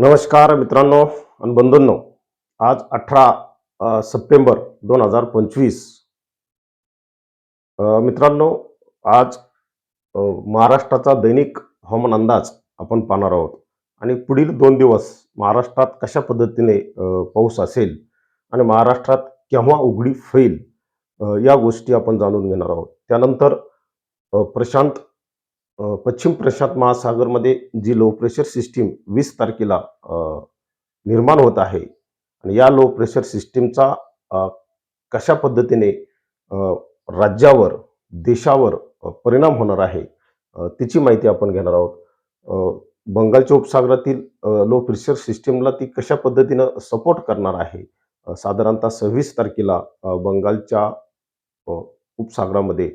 नमस्कार मित्रांनो आणि बंधूंनो आज अठरा सप्टेंबर दोन हजार पंचवीस. मित्रांनो आज महाराष्ट्राचा दैनिक हवामान अंदाज आपण पाहणार आहोत. आणि पुढील दोन दिवस महाराष्ट्रात कशा पद्धतीने पाऊस असेल आणि महाराष्ट्रात केव्हा उघडी फैल या गोष्टी आपण जाणून घेणार आहोत. त्यानंतर प्रशांत पश्चिम प्रशांत महासागरमध्ये जी लो प्रेशर सिस्टीम वीस तारखेला निर्माण होत आहे आणि या लो प्रेशर सिस्टीमचा कशा पद्धतीने राज्यावर देशावर परिणाम होणार आहे तिची माहिती आपण घेणार आहोत. बंगालच्या उपसागरातील लो प्रेशर सिस्टीमला ती कशा पद्धतीनं सपोर्ट करणार आहे? साधारणतः सव्वीस तारखेला बंगालच्या उपसागरामध्ये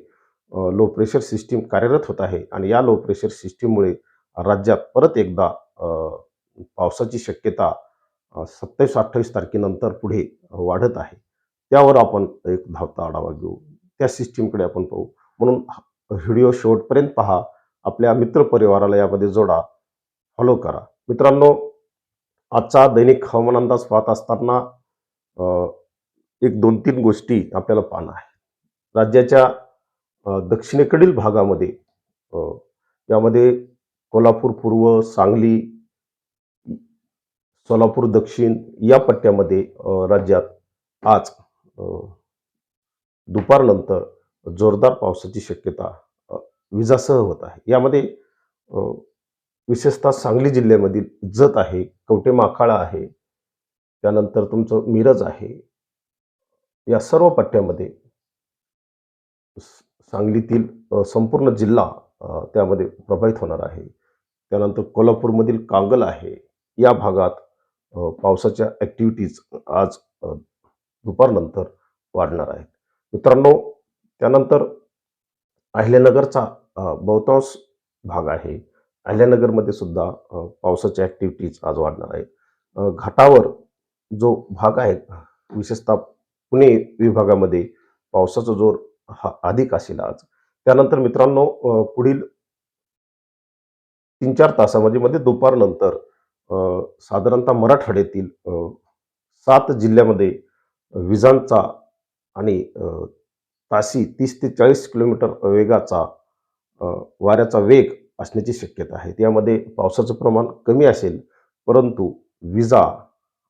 लो प्रेशर सिस्टीम कार्यरत होत आहे आणि या लो प्रेशर सिस्टीममुळे राज्यात परत एकदा पावसाची शक्यता सत्तावीस अठ्ठावीस तारखेनंतर पुढे वाढत आहे. त्यावर आपण एक धावता आढावा घेऊ. त्या सिस्टीमकडे आपण पाहू. म्हणून व्हिडिओ शेवटपर्यंत पहा. आपल्या मित्रपरिवाराला यामध्ये जोडा. फॉलो करा. मित्रांनो आजचा दैनिक हवामान अंदाज पाहत असताना एक दोन तीन गोष्टी आपल्याला पाहणं आहे. राज्याच्या दक्षिणेकडील भागामध्ये यामध्ये कोल्हापूर पूर्व सांगली सोलापूर दक्षिण या पट्ट्यामध्ये राज्यात आज दुपारनंतर जोरदार पावसाची शक्यता विजासह होत आहे. यामध्ये विशेषतः सांगली जिल्ह्यामधील जत आहे कवटे माखाळा आहे त्यानंतर तुमचं मिरज आहे या सर्व पट्ट्यामध्ये सांगलीतील संपूर्ण जिल्हा त्यामध्ये प्रभावित होणार आहे. त्यानंतर कोल्हापूरमधील कांगल आहे. या भागात पावसाच्या ॲक्टिव्हिटीज आज दुपारनंतर वाढणार आहेत. मित्रांनो त्यानंतर अहिल्यानगरचा बहुतांश भाग आहे. अहिल्यानगरमध्ये सुद्धा पावसाच्या ॲक्टिव्हिटीज आज वाढणार आहेत. घाटावर जो भाग आहे विशेषतः पुणे विभागामध्ये पावसाचा जोर हा अधिक असेल आज. त्यानंतर मित्रांनो पुढील तीन चार तासामध्ये मध्ये दुपारनंतर साधारणतः मराठवाड्यातील सात जिल्ह्यामध्ये विजांचा आणि ताशी तीस ते चाळीस किलोमीटर वेगाचा वाऱ्याचा वेग असण्याची शक्यता आहे. त्यामध्ये पावसाचं प्रमाण कमी असेल परंतु विजा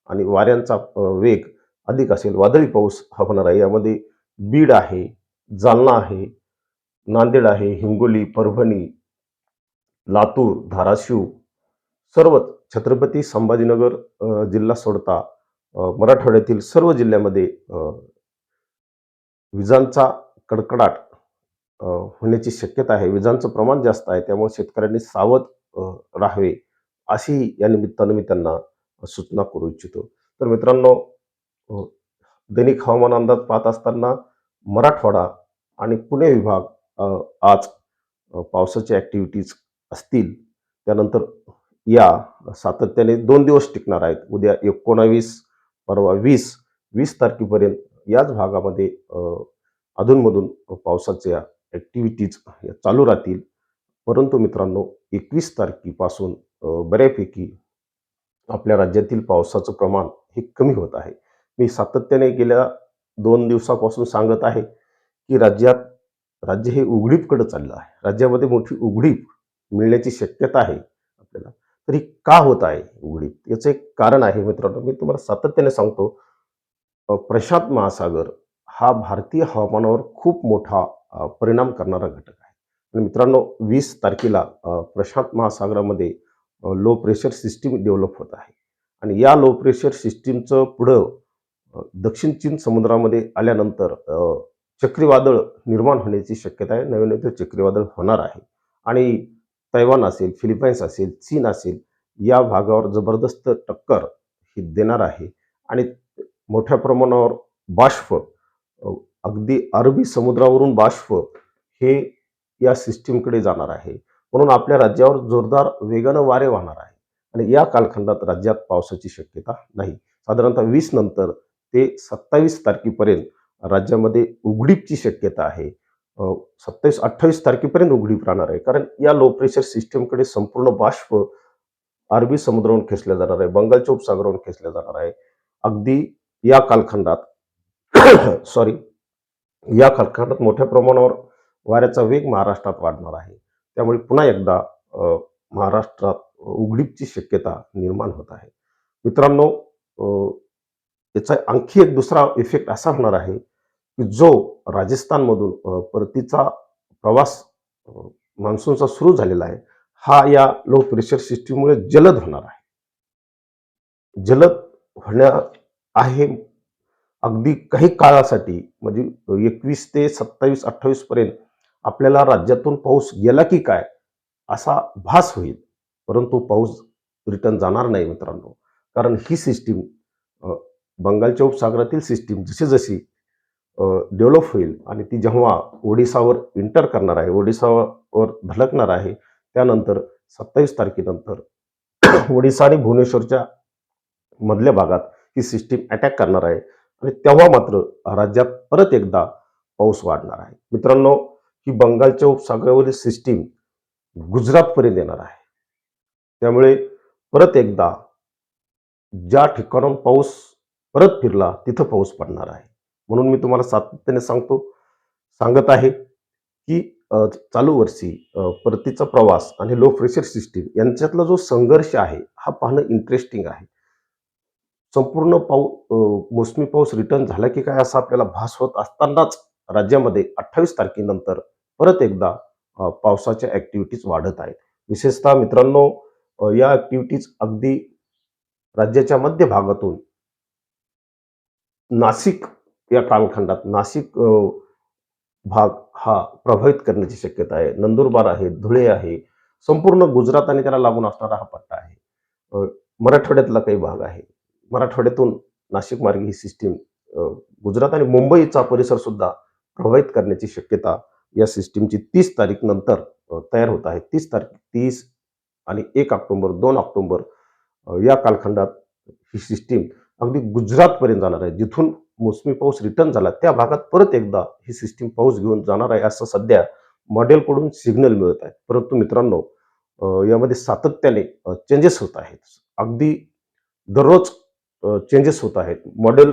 आणि वाऱ्यांचा वेग अधिक असेल. वादळी पाऊस हा होणार आहे. यामध्ये बीड आहे जालना आहे नांदेड आहे हिंगोली परभणी लातूर धाराशिव सर्वच छत्रपती संभाजीनगर जिल्हा सोडता मराठवाड्यातील सर्व जिल्ह्यामध्ये विजांचा कडकडाट होण्याची शक्यता आहे. विजांचं प्रमाण जास्त आहे त्यामुळे शेतकऱ्यांनी सावध राहावे अशी या निमित्तानं मी त्यांना सूचना करू इच्छितो. तर मित्रांनो दैनिक हवामान अंदाज पाहत असताना मराठवाडा आणि पुणे विभाग आज पावसाच्या ॲक्टिव्हिटीज असतील. त्यानंतर या सातत्याने दोन दिवस टिकणार आहेत. उद्या एकोणावीस परवा वीस वीस तारखेपर्यंत याच भागामध्ये अधूनमधून पावसाच्या ॲक्टिव्हिटीज चालू राहतील. परंतु मित्रांनो एकवीस तारखेपासून बऱ्यापैकी आपल्या राज्यातील पावसाचं प्रमाण हे कमी होत आहे. मी सातत्याने गेल्या दोन दिवसापासून सांगत आहे की राज्यात राज्य हे उघडीपकडे चाललं आहे. राज्यामध्ये मोठी उघडीप मिळण्याची शक्यता आहे आपल्याला. तरी का होत आहे उघडीप? याचं एक कारण आहे मित्रांनो. मी तुम्हाला सातत्याने सांगतो प्रशांत महासागर हा भारतीय हवामानावर खूप मोठा परिणाम करणारा घटक आहे. आणि मित्रांनो वीस तारखेला प्रशांत महासागरामध्ये लो प्रेशर सिस्टीम डेव्हलप होत आहे. आणि या लो प्रेशर सिस्टीमचं पुढं दक्षिण चीन समुद्रामध्ये आल्यानंतर चक्रीवादळ निर्माण होण्याची शक्यता आहे. नवीन नवीन चक्रीवादळ होणार आहे. आणि तैवान असेल फिलिपाईन्स असेल चीन असेल या भागावर जबरदस्त टक्कर ही देणार आहे. आणि मोठ्या प्रमाणावर बाष्प अगदी अरबी समुद्रावरून बाष्प हे या सिस्टीमकडे जाणार आहे. म्हणून आपल्या राज्यावर जोरदार वेगानं वारे वाहणार आहे. आणि या कालखंडात राज्यात पावसाची शक्यता नाही. साधारणतः वीस नंतर ते सत्तावीस तारखेपर्यंत राज्यामध्ये उघडीपची शक्यता आहे. सत्तावीस अठ्ठावीस तारखेपर्यंत उघडीप राहणार आहे. कारण या लो प्रेशर सिस्टीमकडे संपूर्ण बाष्प अरबी समुद्रावरून खेचल्या जाणार आहे. बंगालच्या उपसागरावरून खेचल्या जाणार आहे. अगदी या कालखंडात सॉरी या कालखंडात मोठ्या प्रमाणावर वाऱ्याचा वेग महाराष्ट्रात वाढणार आहे. त्यामुळे पुन्हा एकदा महाराष्ट्रात उघडीपची शक्यता निर्माण होत आहे. मित्रांनो याचा आणखी एक दुसरा इफेक्ट असा होणार आहे की जो राजस्थानमधून परतीचा प्रवास मान्सूनचा सुरू झालेला आहे हा या लो प्रेशर सिस्टीममुळे जलद होणार आहे. जलद होण्या आहे अगदी काही काळासाठी म्हणजे एकवीस ते सत्तावीस अठ्ठावीस पर्यंत आपल्याला राज्यातून पाऊस गेला की काय असा भास होईल. परंतु पाऊस रिटर्न जाणार नाही मित्रांनो. कारण ही सिस्टीम बंगालच्या उपसागरातील सिस्टीम जशी जशी डेव्हलप होईल आणि ती जेव्हा ओडिसावर इंटर करणार आहे ओडिसावर धडकणार आहे त्यानंतर सत्तावीस तारखेनंतर ओडिसा आणि भुवनेश्वरच्या मधल्या भागात ही सिस्टीम अटॅक करणार आहे. आणि तेव्हा मात्र राज्यात परत एकदा पाऊस वाढणार आहे. मित्रांनो ही बंगालच्या उपसागरावरील सिस्टीम गुजरातपर्यंत येणार आहे. त्यामुळे परत एकदा ज्या ठिकाणाहून पाऊस परत फिरला तिथं पाऊस पडणार आहे. म्हणून मी तुम्हाला सातत्याने सांगतो सांगत आहे की चालू वर्षी परतीचा प्रवास आणि लो प्रेशर सिस्टीम यांच्यातला जो संघर्ष आहे हा पाहणं इंटरेस्टिंग आहे. संपूर्ण पाऊ मोसमी पाऊस रिटर्न झाला की काय असा आपल्याला भास होत असतानाच राज्यामध्ये अठ्ठावीस तारखेनंतर परत एकदा पावसाच्या ॲक्टिव्हिटीज वाढत आहेत. विशेषतः मित्रांनो या ॲक्टिव्हिटीज अगदी राज्याच्या मध्य भागातून नाशिक या कालखंडात नाशिक भाग हा प्रभावित करण्याची शक्यता आहे. नंदुरबार आहे धुळे आहे. संपूर्ण गुजरात आणि त्याला लागून असणारा हा पट्टा आहे. मराठवाड्यातला काही भाग आहे. मराठवाड्यातून नाशिक मार्गे ही सिस्टीम गुजरात आणि मुंबईचा परिसर सुद्धा प्रभावित करण्याची शक्यता या सिस्टीमची तीस तारीख नंतर तयार होत आहे. तीस तारीख तीस आणि एक ऑक्टोंबर दोन ऑक्टोंबर या कालखंडात ही सिस्टीम अगदी गुजरातपर्यंत जाणार आहे. जिथून मोसमी पाऊस रिटर्न झाला त्या भागात परत एकदा ही सिस्टीम पाऊस घेऊन जाणार आहे असं सध्या मॉडेलकडून सिग्नल मिळत आहे. परंतु मित्रांनो यामध्ये सातत्याने चेंजेस होत आहेत. अगदी दररोज चेंजेस होत आहेत. मॉडेल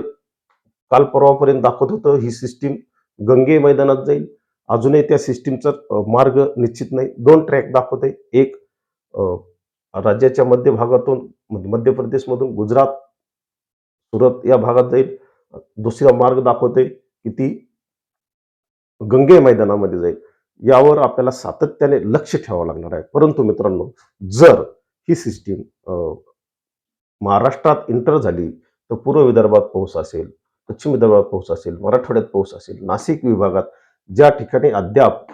काल परवापर्यंत दाखवत होतं ही सिस्टीम गंगे मैदानात जाईल. अजूनही त्या सिस्टीमचा मार्ग निश्चित नाही. दोन ट्रॅक दाखवत आहे एक राज्याच्या मध्य भागातून मध्य प्रदेशमधून गुजरात सुरत या भागात जाईल. दुसरा मार्ग दाखवते की ती गंगे मैदानामध्ये जाईल. यावर आपल्याला सातत्याने लक्ष ठेवावं लागणार आहे. परंतु मित्रांनो जर ही सिस्टीम महाराष्ट्रात इंटर झाली तर पूर्व विदर्भात पाऊस असेल पश्चिम विदर्भात पाऊस असेल मराठवाड्यात पाऊस असेल नाशिक विभागात ज्या ठिकाणी अद्याप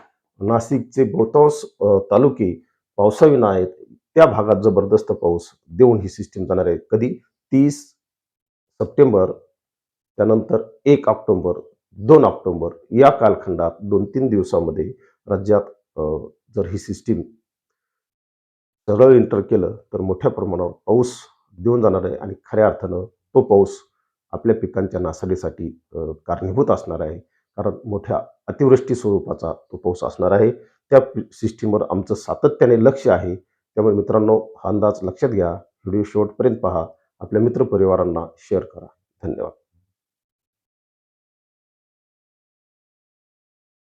नाशिकचे बहुतांश तालुके पावसाविना आहेत त्या भागात जबरदस्त पाऊस देऊन ही सिस्टीम जाणार आहे. कधी? तीस सप्टेंबर त्यानंतर एक ऑक्टोंबर दोन ऑक्टोंबर या कालखंडात दोन तीन दिवसामध्ये राज्यात जर ही सिस्टीम सरळ इंटर केलं तर मोठ्या प्रमाणावर पाऊस देऊन जाणार आहे आणि खऱ्या अर्थानं तो पाऊस आपल्या पिकांच्या नासाडीसाठी कारणीभूत असणार आहे. कारण मोठ्या अतिवृष्टी स्वरूपाचा तो पाऊस असणार आहे. त्या सिस्टीमवर आमचं सातत्याने लक्ष आहे. त्यामुळे मित्रांनो हा अंदाज लक्षात घ्या. व्हिडिओ शेवटपर्यंत पहा. आपल्या मित्रपरिवारांना शेअर करा. धन्यवाद.